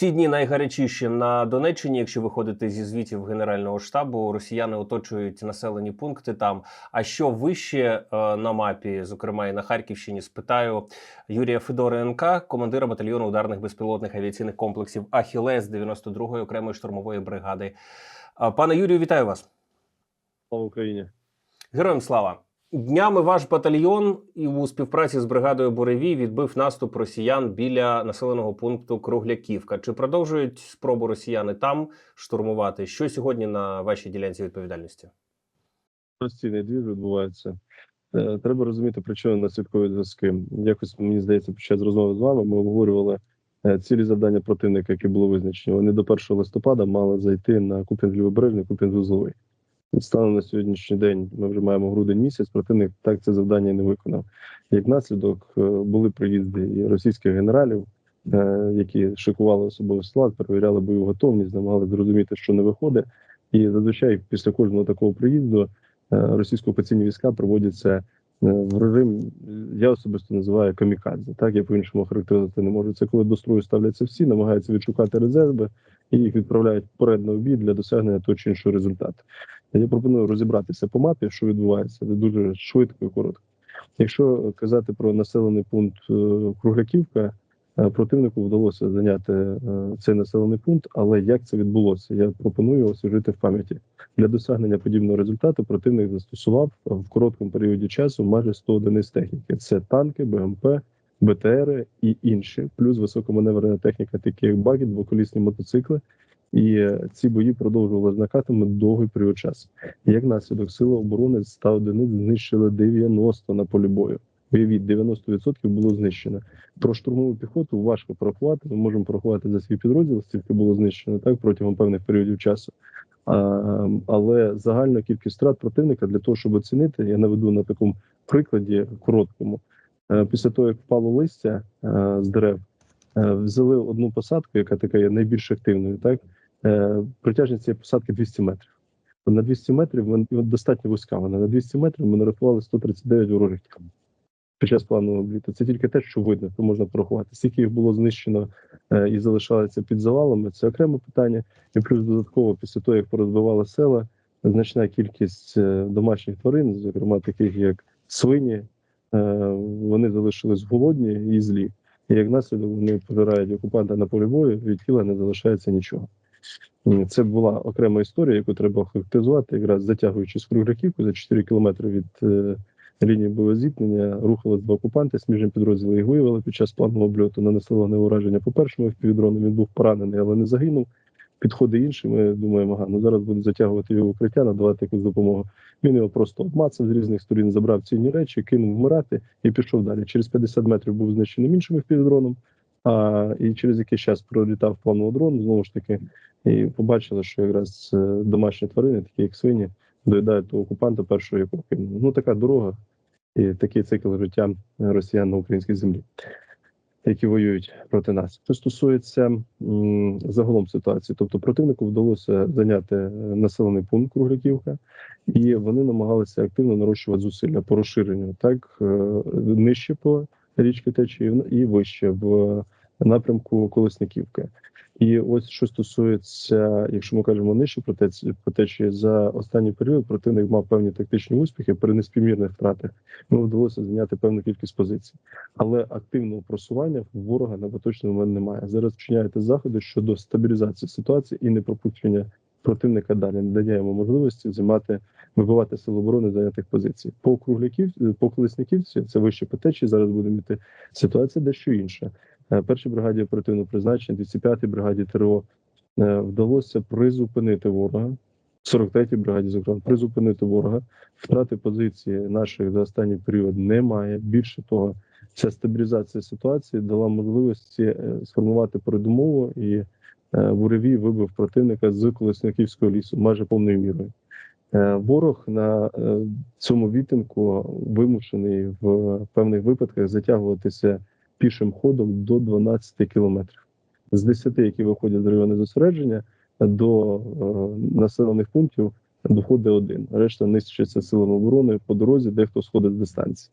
Ці дні найгарячіші на Донеччині. Якщо виходити зі звітів Генерального штабу, росіяни оточують населені пункти там. А що вище е, на мапі, зокрема і на Харківщині, спитаю Юрія Федоренка, командира батальйону ударних безпілотних авіаційних комплексів Ахілес 92-ї окремої штурмової бригади. Пане Юрію, вітаю вас. Слава Україні. Героям слава. Днями ваш батальйон і у співпраці з бригадою Буревій відбив наступ росіян біля населеного пункту Кругляківка. Чи продовжують спробу росіяни там штурмувати? Що сьогодні на вашій ділянці відповідальності? Постійний двір відбувається. Е, Треба розуміти причини наслідкові зв'язки. Якось мені здається, під час розмови з вами ми обговорювали е, цілі завдання противника, які були визначені. Вони до 1 листопада мали зайти на Купінг Лівобережний, Купінг Вузловий. Станом на сьогоднішній день ми вже маємо грудень місяць. Противник так це завдання не виконав. Як наслідок е, були приїзди і російських генералів, е, які шикували особовий склад, перевіряли бойову готовність, намагалися зрозуміти, що не виходить. І зазвичай після кожного такого приїзду е, російсько-окупаційні війська проводяться в режим, я особисто називаю камікадзе. Так я по іншому характеризувати не можу. Це коли до строю ставляться всі, намагаються відшукати резерви і їх відправляють вперед на обід для досягнення того чи іншого результату. Я пропоную розібратися по мапі, що відбувається дуже швидко і коротко. Якщо казати про населений пункт е, Кругляківка, е, противнику вдалося зайняти е, цей населений пункт, але як це відбулося? Я пропоную освіжити в пам'яті. Для досягнення подібного результату противник застосував в короткому періоді часу майже 100 одиниць техніки. Це танки, БМП, БТРи і інші, плюс високоманеврена техніка, такі як баги, двоколісні мотоцикли. І ці бої продовжували з довгий період часу. Як наслідок сили оборони 100 одиниць знищили 90 на полі бою. Уявіть, 90% було знищено. Про штурмову піхоту важко порахувати. Ми можемо порахувати за свій підрозділ, скільки було знищено так протягом певних періодів часу. А, але загальна кількість втрат противника для того, щоб оцінити, я наведу на такому прикладі короткому. Е, Після того, як впало листя е, з дерев, е, взяли одну посадку, яка така є найбільш активною, так протяжність цієї посадки 200 метрів. На 200 метрів достатньо вузька. Вона на 200 метрів ми нарахували 139 ворожих тіл під час планового обліту. Це тільки те, що видно, то можна порахувати. Скільки їх було знищено е, і залишалося під завалами, це окреме питання. І плюс додатково, після того, як порозбивали села, значна кількість е, домашніх тварин, зокрема таких як свині, е, вони залишились голодні і злі. І як наслідок вони пожирають окупанта на полі бою, від тіла не залишається нічого. Це була окрема історія, яку треба характеризувати, якраз затягуючи з Кругляківку за 4 кілометри від е, лінії бойового зіткнення, рухались два окупанти, сміжні підрозділи їх виявили під час планового обльоту, нанесли вогневе ураження по першому півдрону. Він був поранений, але не загинув. Підходи інші. Ми думаємо, ага, ну зараз буде затягувати його укриття, надавати якусь допомогу. Він його просто обмацав з різних сторін, забрав цінні речі, кинув вмирати і пішов далі. Через 50 метрів був знищений іншим півдроном. А і через якийсь час пролітав плановий дрон, знову ж таки, і побачили, що якраз е, домашні тварини, такі як свині, доїдають того окупанта першого, якого кинули. Ну така дорога і такий цикл життя росіян на українській землі, які воюють проти нас. Що стосується м, загалом ситуації, тобто противнику вдалося зайняти е, населений пункт Кругляківка, і вони намагалися активно нарощувати зусилля по розширенню, так е, нижче по річки течії і вище в напрямку Колесниківки. І ось що стосується, якщо ми кажемо нижче про течії, за останній період противник мав певні тактичні успіхи при неспівмірних втратах. Йому вдалося зайняти певну кількість позицій, але активного просування ворога на поточний момент немає. Зараз вчиняєте заходи щодо стабілізації ситуації і непропущення противника далі. Не дає йому можливості займати вибивати сил оборони зайнятих позицій. По кругляків по колесниківці це вище по течії. Зараз буде мати ситуація дещо інша. Е, Першій бригаді оперативного призначення, 205-й бригаді ТРО е, вдалося призупинити ворога. 43-й бригаді, зокрема, призупинити ворога. Втрати позиції наших за останній період немає. Більше того, ця стабілізація ситуації дала можливості е, сформувати передумову і буревій вибив противника з Колесниківського лісу майже повною мірою. Е, Ворог на е, цьому відтинку вимушений в певних випадках затягуватися пішим ходом до 12 кілометрів. З 10, які виходять з району зосередження, до е, населених пунктів доходить один. Решта нищиться силами оборони по дорозі, дехто сходить з дистанції.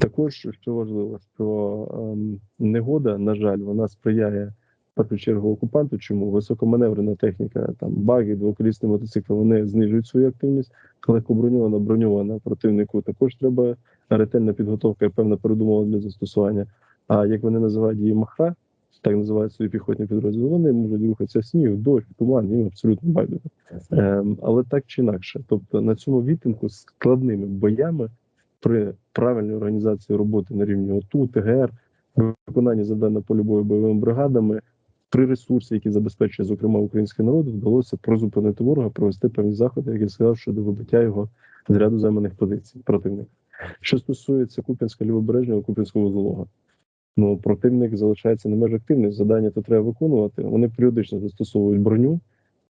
Також що важливо, що ем, негода, на жаль, вона сприяє першу чергу окупанту. Чому високоманеврена техніка, там баги, двоколісні мотоцикли, вони знижують свою активність. Легкоброньована, броньована противнику також треба ретельна підготовка і певна передумова для застосування. А як вони називають її махра, так називають свої піхотні підрозділи, вони можуть рухатися сніг, дощ, туман, їм абсолютно байдуже. Ем, але так чи інакше, тобто на цьому відтинку з складними боями при правильній організації роботи на рівні ОТУ, ТГР, виконанні завдань на полі бою бойовими бригадами, при ресурсі, які забезпечує, зокрема, український народ, вдалося призупинити ворога, провести певні заходи, як я сказав, щодо вибиття його з ряду займаних позицій противника. Що стосується Куп'янська лівобережного, Куп'янського вузлового, ну противник залишається не меж активний. Завдання то треба виконувати. Вони періодично застосовують броню,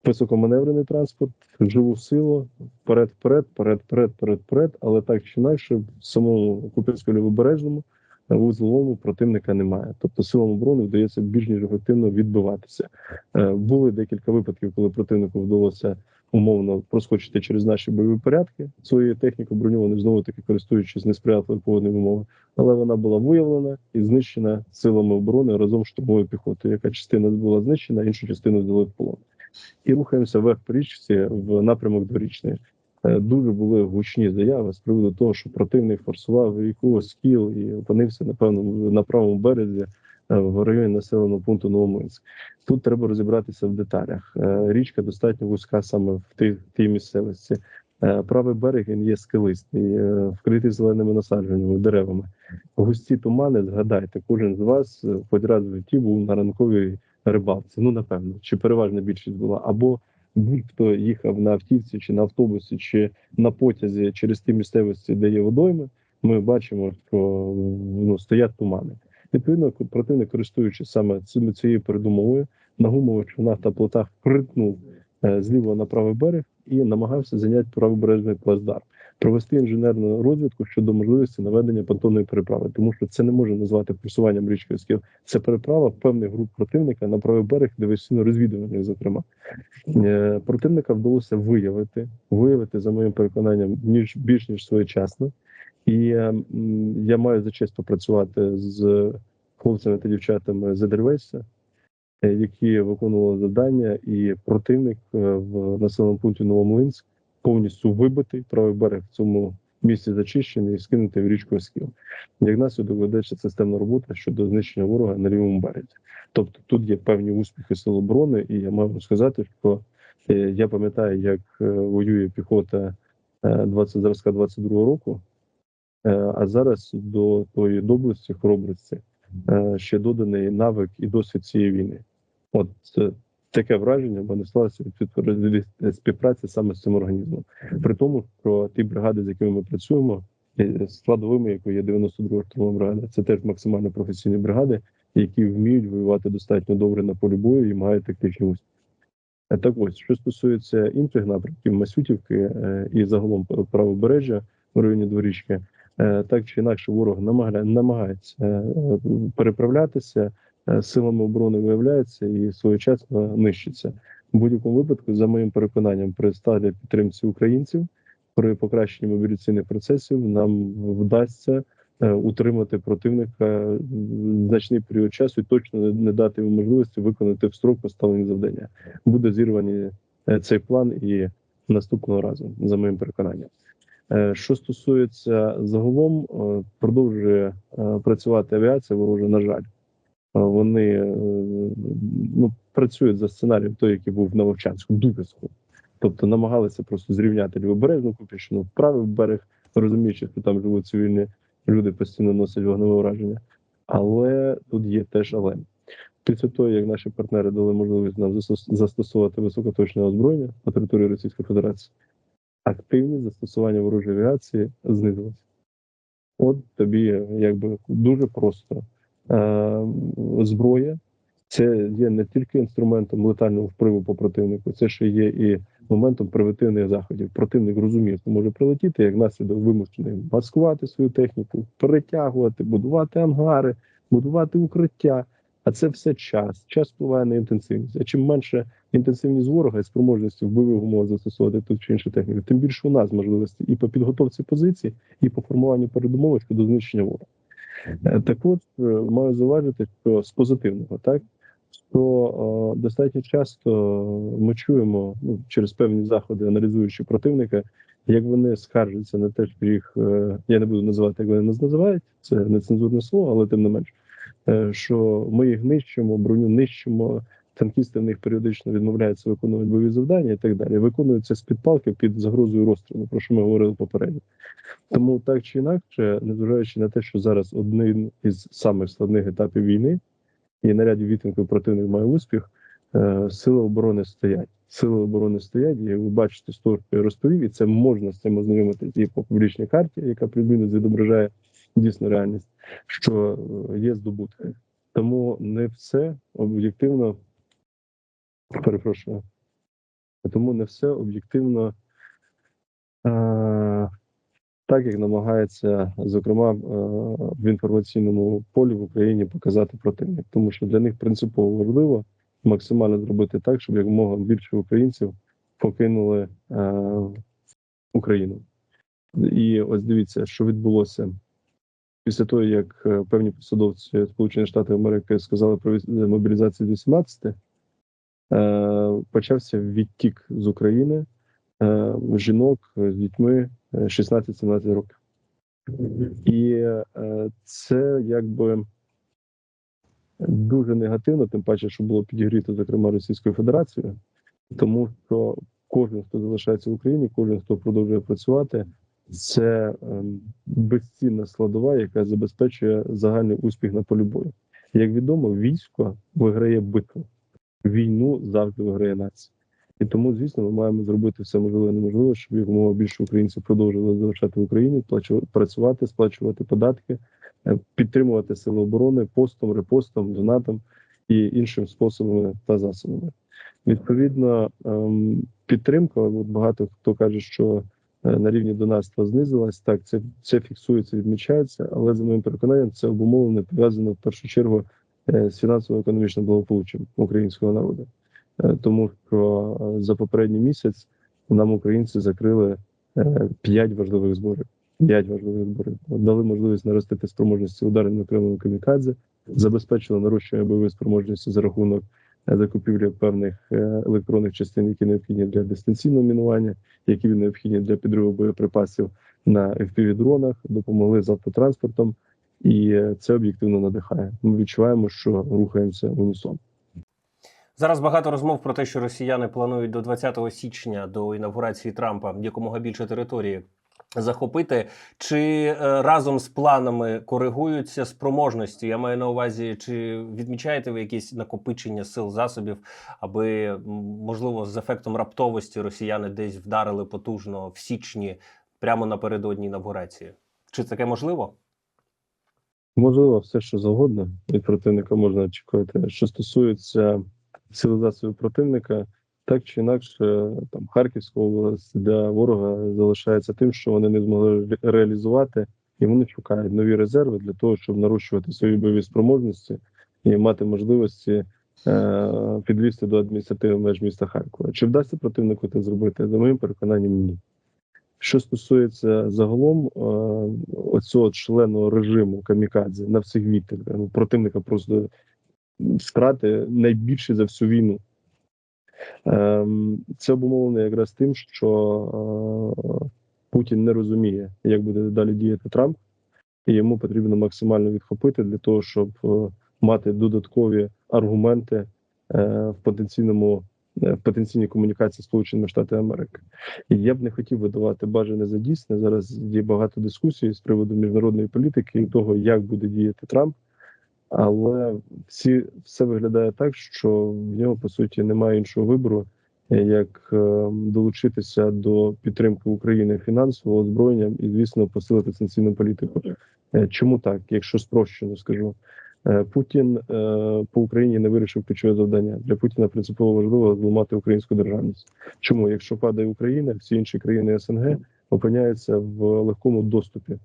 високоманеврений транспорт, живу силу, вперед, вперед, вперед, вперед, вперед, вперед. Але так чи інакше, в самому Куп'янському лівобережному е, вузловому противника немає. Тобто силам оборони вдається більш ніж ефективно відбиватися. Е, Були декілька випадків, коли противнику вдалося умовно проскочити через наші бойові порядки своєю технікою броньованою, знову таки користуючись несприятливими погодними умовами. Але вона була виявлена і знищена силами оборони разом з штурмовою піхотою, яка частина була знищена, іншу частину взяли в полон. І рухаємося вверх по річці в напрямок дворічної. Е, Дуже були гучні заяви з приводу того, що противник форсував ріку Скіл і опинився напевно на правому березі е, в районі населеного пункту Новомлинськ. Тут треба розібратися в деталях. Е, Річка достатньо вузька саме в тій, тій місцевості. Правий берег він є скелистий, вкритий зеленими насадженнями, деревами. Густі тумани, згадайте, кожен з вас хоч раз в житті був на ранковій рибалці. Ну напевно, чи переважна більшість була, або будь-хто їхав на автівці, чи на автобусі, чи на потязі через ті місцевості, де є водойми. Ми бачимо, що ну, стоять тумани. Відповідно, противник, користуючись саме цим цією передумовою, на гумових човнах та плотах притнув е, з на правий берег і намагався зайняти правобережний плацдарм, провести інженерну розвідку щодо можливості наведення понтонної переправи, тому що це не може назвати просуванням річки Оскіл. Це переправа певних груп противника на правий берег диверсійно розвідувальних. Зокрема, Е, противника вдалося виявити, виявити за моїм переконанням ніж більш ніж своєчасно. І е, я маю за честь попрацювати з хлопцями та дівчатами з Едельвейса, е, які виконували завдання, і противник в населеному пункті Новомлинськ повністю вибитий правий берег в цьому місці зачищений і скинутий в річку Оскіл. Як наслідок ведеться системна робота щодо знищення ворога на лівому березі. Тобто тут є певні успіхи сил оборони, і я маю сказати, що е, я пам'ятаю, як е, воює піхота е, 20 зразка 22 року. Е, А зараз до тої доблесті, хоробрості е, ще доданий навик і досвід цієї війни. От таке враження в мене склалося співпраці саме з цим організмом. При тому, що ті бригади, з якими ми працюємо, складовими, якою є 92 штурмова бригада, це теж максимально професійні бригади, які вміють воювати достатньо добре на полі бою і мають тактичні успіхи. Так ось, що стосується інших напрямків Масютівки е, і загалом правобережжя в районі дворічки, е, так чи інакше ворог намагає, намагається е, переправлятися, силами оборони виявляється і своєчасно нищиться. В будь-якому випадку, за моїм переконанням, при сталі підтримці українців, при покращенні мобілізаційних процесів, нам вдасться е, утримати противника значний період часу і точно не- дати йому можливості виконати в строк поставлені завдання. Буде зірваний е, цей план і наступного разу, за моїм переконанням. Е, Що стосується загалом, е, продовжує е, працювати авіація ворожа, на жаль. Е, Вони е, ну, працюють за сценарієм той, який був на Вовчанську, дуже. Тобто намагалися просто зрівняти лівобережну Купівщину, правий берег, розуміючи, що там живуть цивільні люди, постійно носять вогневе враження. Але тут є теж але. Після того, як наші партнери дали можливість нам застосувати високоточне озброєння на території Російської Федерації, активність застосування ворожої авіації знизилася. От тобі якби дуже просто. Е, зброя це є не тільки інструментом летального впливу по противнику, це ще є і моментом превентивних заходів. Противник розуміє, що може прилетіти, як наслідок вимушений маскувати свою техніку, перетягувати, будувати ангари, будувати укриття. А це все час. Час впливає на інтенсивність. А чим менше інтенсивність ворога і спроможності в бойових умовах застосовувати ту чи іншу техніку, тим більше у нас можливості і по підготовці позицій, і по формуванню передумови щодо знищення ворога. Так от е, маю зауважити, що з позитивного, так що е, достатньо часто ми чуємо ну, через певні заходи, аналізуючи противника, як вони скаржаться на те, що їх е, я не буду називати, як вони нас називають, це нецензурне слово, але тим не менш, е, що ми їх нищимо, броню нищимо. Танкісти в них періодично відмовляються виконувати бойові завдання і так далі. Виконуються з підпалки під загрозою розстрілу, про що ми говорили попередньо. Тому так чи інакше, незважаючи на те, що зараз один із самих складних етапів війни, і на ряді відтинків противник має успіх, е, сили оборони стоять. Сили оборони стоять, і ви бачите з того, я розповів, і це можна з цим ознайомитися і по публічній карті, яка плюс-мінус відображає дійсну реальність, що е, є здобутки. Тому не все об'єктивно, перепрошую, тому не все об'єктивно. Е, так як намагається, зокрема, е, в інформаційному полі в Україні показати противник, тому що для них принципово важливо максимально зробити так, щоб якомога більше українців покинули е, Україну. І ось дивіться, що відбулося після того, як е, певні посадовці Сполучених Штатів Америки сказали про мобілізацію 18, е, почався відтік з України е, жінок з дітьми е, 16-17 років. І е, це якби дуже негативно, тим паче, що було підігріто, зокрема, Російською Федерацією, тому що кожен, хто залишається в Україні, кожен, хто продовжує працювати, це ем, безцінна складова, яка забезпечує загальний успіх на полі бою. Як відомо, військо виграє битву, війну завжди виграє нація. І тому, звісно, ми маємо зробити все можливе і неможливе, щоб якомога більше українців продовжували залишати в Україні, працювати, сплачувати податки, е, підтримувати сили оборони постом, репостом, донатом і іншими способами та засобами. Відповідно, ем, підтримка. От багато хто каже, що е, на рівні донатства знизилась. Так, це, це фіксується, відмічається, але за моїм переконанням, це обумовлено пов'язано в першу чергу з фінансово-економічним благополуччям українського народу. Е, тому що е, за попередній місяць нам українці закрили е, п'ять важливих зборів. П'ять важливих зборів дали можливість наростити спроможності ударними крилами камікадзе, забезпечили нарощування бойової спроможності за рахунок е, закупівлі певних е, електронних частин, які необхідні для дистанційного мінування, які необхідні для підриву боєприпасів на FPV-дронах, допомогли з автотранспортом, і це об'єктивно надихає. Ми відчуваємо, що рухаємося унісон. Зараз багато розмов про те, що росіяни планують до 20 січня до інавгурації Трампа якомога більше території захопити. Чи е, разом з планами коригуються спроможності? Я маю на увазі, чи відмічаєте ви якісь накопичення сил засобів, аби можливо з ефектом раптовості росіяни десь вдарили потужно в січні прямо напередодні інавгурації? Чи таке можливо? Можливо, все, що завгодно від противника можна очікувати. Що стосується засобів противника, так чи інакше, там Харківська область для ворога залишається тим, що вони не змогли реалізувати, і вони шукають нові резерви для того, щоб нарощувати свої бойові спроможності і мати можливості е- підвісти до адміністративних меж міста Харкова. Чи вдасться противнику це зробити? За моїм переконанням, ні. Що стосується загалом е, оцього шаленого режиму камікадзе на всіх відтинках, ну, противника просто втрати найбільші за всю війну. Ем, Це обумовлено якраз тим, що е, Путін не розуміє, як буде далі діяти Трамп, і йому потрібно максимально відхопити для того, щоб е, мати додаткові аргументи в потенційному в потенційній комунікації з Сполученими Штатами Америки. І я б не хотів видавати бажане за дійсне. Зараз є багато дискусій з приводу міжнародної політики і того, як буде діяти Трамп. Але всі все виглядає так, що в нього по суті немає іншого вибору, е, як е, долучитися до підтримки України фінансово озброєнням і, звісно, посилити санкційну політику. Е, Чому так? Якщо спрощено скажу, Е, Путін е, по Україні не вирішив ключове завдання. Для Путіна принципово важливо зламати українську державність. Чому, якщо падає Україна, всі інші країни СНГ опиняються в легкому доступі.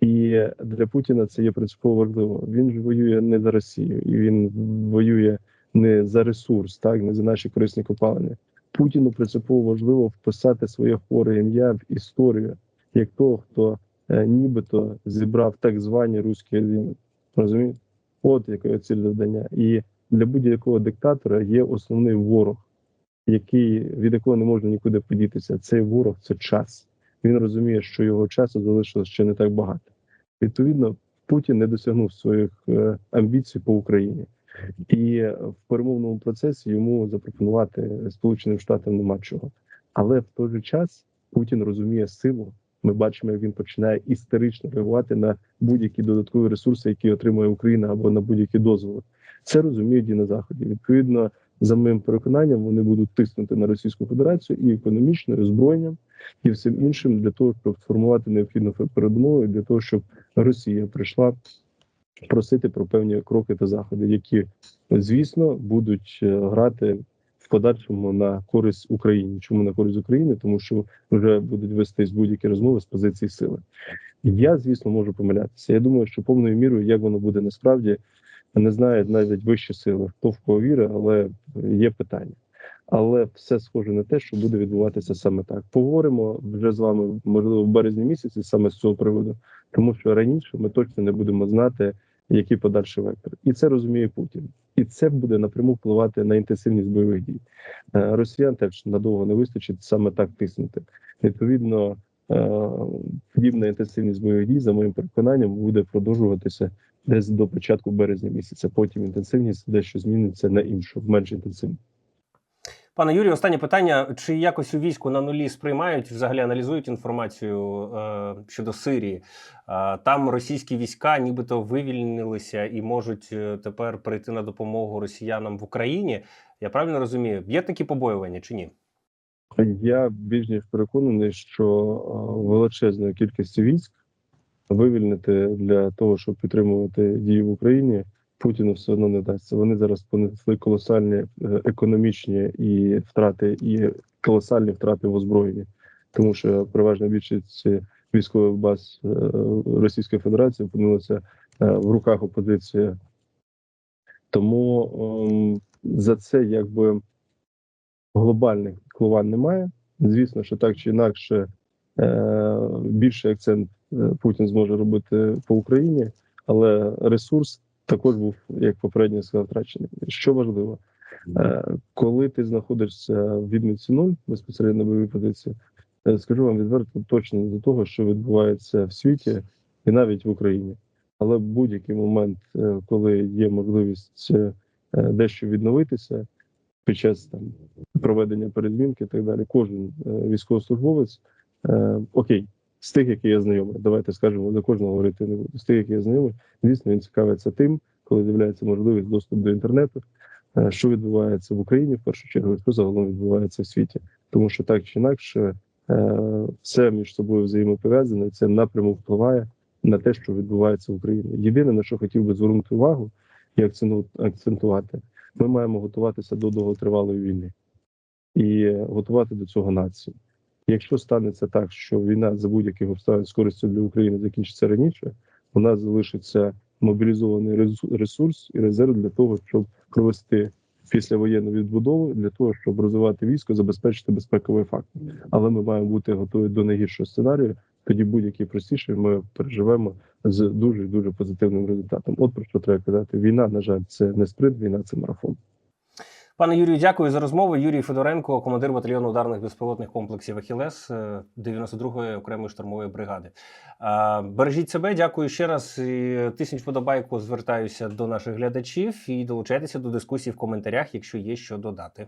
І для Путіна це є принципово важливо. Він ж воює не за Росію, і він воює не за ресурс, так не за наші корисні копалини. Путіну принципово важливо вписати своє хворе ім'я в історію, як того, хто е, нібито зібрав так звані руські еліти. Розумієте? От яке ціль завдання. І для будь-якого диктатора є основний ворог, який від якого не можна нікуди подітися. Цей ворог це час. Він розуміє, що його часу залишилось ще не так багато. Відповідно, Путін не досягнув своїх е, амбіцій по Україні, і в перемовному процесі йому запропонувати Сполученим Штатам нема чого. Але в той же час Путін розуміє силу. Ми бачимо, як він починає істерично реагувати на будь-які додаткові ресурси, які отримує Україна, або на будь-які дозволи. Це розуміють і на заході. Відповідно, за моїм переконанням, вони будуть тиснути на Російську Федерацію і економічно, і озброєнням, і всім іншим для того, щоб сформувати необхідну передумову, для того, щоб Росія прийшла просити про певні кроки та заходи, які звісно будуть е, грати подальшому на користь Україні. Чому на користь України? Тому що вже будуть вестись будь-які розмови з позиції сили. Я, звісно, можу помилятися. Я думаю, що повною мірою, як воно буде насправді, не знаю навіть вищі сили, хто в кого вірить, але є питання. Але все схоже на те, що буде відбуватися саме так. Поговоримо вже з вами, можливо, в березні місяці саме з цього приводу, тому що раніше ми точно не будемо знати, який подальший вектор, і це розуміє Путін, і це буде напряму впливати на інтенсивність бойових дій. Е, Росіян теж надовго не вистачить саме так тиснути. Відповідно, е, подібна інтенсивність бойових дій, за моїм переконанням, буде продовжуватися десь до початку березня місяця. Потім інтенсивність дещо зміниться на іншу, менш інтенсивну. Пане Юрію, останнє питання: чи якось у війську на нулі сприймають, взагалі аналізують інформацію е, щодо Сирії? Е, там російські війська нібито вивільнилися і можуть е, тепер прийти на допомогу росіянам в Україні. Я правильно розумію? Є такі побоювання чи ні? Я більш ніж переконаний, що е, величезної кількості військ вивільнити для того, щоб підтримувати дії в Україні, Путіну все одно не дасться. Вони зараз понесли колосальні е, економічні і втрати, і колосальні втрати в озброєнні, тому що переважна більшість військових баз е, Російської Федерації опинилася е, в руках опозиції. Тому ем, за це якби глобальних впливань немає. Звісно, що так чи інакше більший акцент Путін зможе робити по Україні, але ресурс також був, як попередньо сказав, втрачений. Що важливо, е, коли ти знаходишся в відмітці нуль безпосередньо бойовій позиції, е, скажу вам відверто точно до того, що відбувається в світі і навіть в Україні. Але в будь-який момент, е, коли є можливість дещо відновитися під час там проведення передмінки і так далі. Кожен військовослужбовець, окей, з тих, які я знайомий, давайте скажемо, за кожного говорити не буду. З тих, які я знайомий, звісно, він цікавиться тим, коли з'являється можливість доступ до інтернету, е, що відбувається в Україні в першу чергу, що загалом відбувається в світі. Тому що так чи інакше, е, все між собою взаємопов'язане, це напряму впливає на те, що відбувається в Україні. Єдине на що хотів би звернути увагу і акценту- акцентувати, ми маємо готуватися до довготривалої війни і готувати до цього націю. Якщо станеться так, що війна за будь-яких обставин з користю для України закінчиться раніше, у нас залишиться мобілізований ресурс і резерв для того, щоб провести післявоєнну відбудову, для того, щоб розвивати військо, забезпечити безпековий фактор. Але ми маємо бути готові до найгіршого сценарію. Тоді будь-який простіший ми переживемо з дуже дуже позитивним результатом. От про що треба казати. Війна, на жаль, це не спринт, війна це марафон. Пане Юрію, дякую за розмову. Юрій Федоренко, командир батальйону ударних безпілотних комплексів Ахілес 92-ї окремої штурмової бригади. Е, Бережіть себе, дякую ще раз. І Тисяч вподобайку, звертаюся до наших глядачів і долучайтеся до дискусії в коментарях, якщо є що додати.